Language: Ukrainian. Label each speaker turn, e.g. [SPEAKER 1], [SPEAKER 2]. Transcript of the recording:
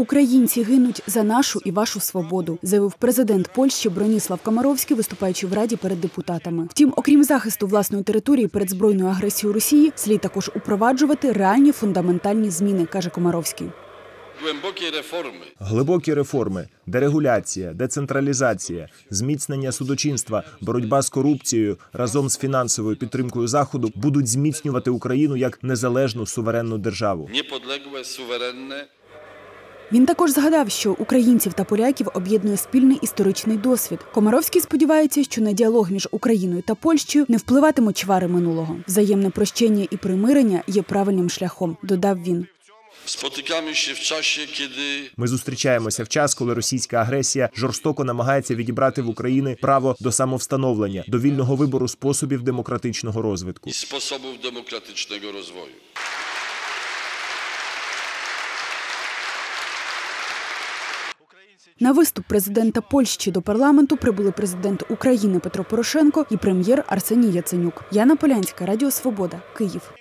[SPEAKER 1] Українці гинуть за нашу і вашу свободу, заявив президент Польщі Броніслав Комаровський, виступаючи в Раді перед депутатами. Втім, окрім захисту власної території перед збройною агресією Росії, слід також упроваджувати реальні фундаментальні зміни, каже Комаровський.
[SPEAKER 2] głębokie reformy.
[SPEAKER 3] Глибокі реформи, дерегуляція, децентралізація, зміцнення судочинства, боротьба з корупцією разом з фінансовою підтримкою заходу будуть зміцнювати Україну як незалежну суверенну державу.
[SPEAKER 2] Niepodległe, suwerenne,
[SPEAKER 1] Він також згадав, що українців та поляків об'єднує спільний історичний досвід. Комаровський сподівається, що на діалог між Україною та Польщею не впливатимуть чвари минулого. Взаємне прощення і примирення є правильним шляхом, додав він.
[SPEAKER 3] Ми зустрічаємося в час, коли російська агресія жорстоко намагається відібрати в Україні право до самовстановлення, до вільного вибору способів демократичного розвитку.
[SPEAKER 2] i sposobów demokratycznego
[SPEAKER 1] На виступ президента Польщі до парламенту прибули президент України Петро Порошенко і прем'єр Арсеній Яценюк. Яна Полянська Радіо Свобода, Київ.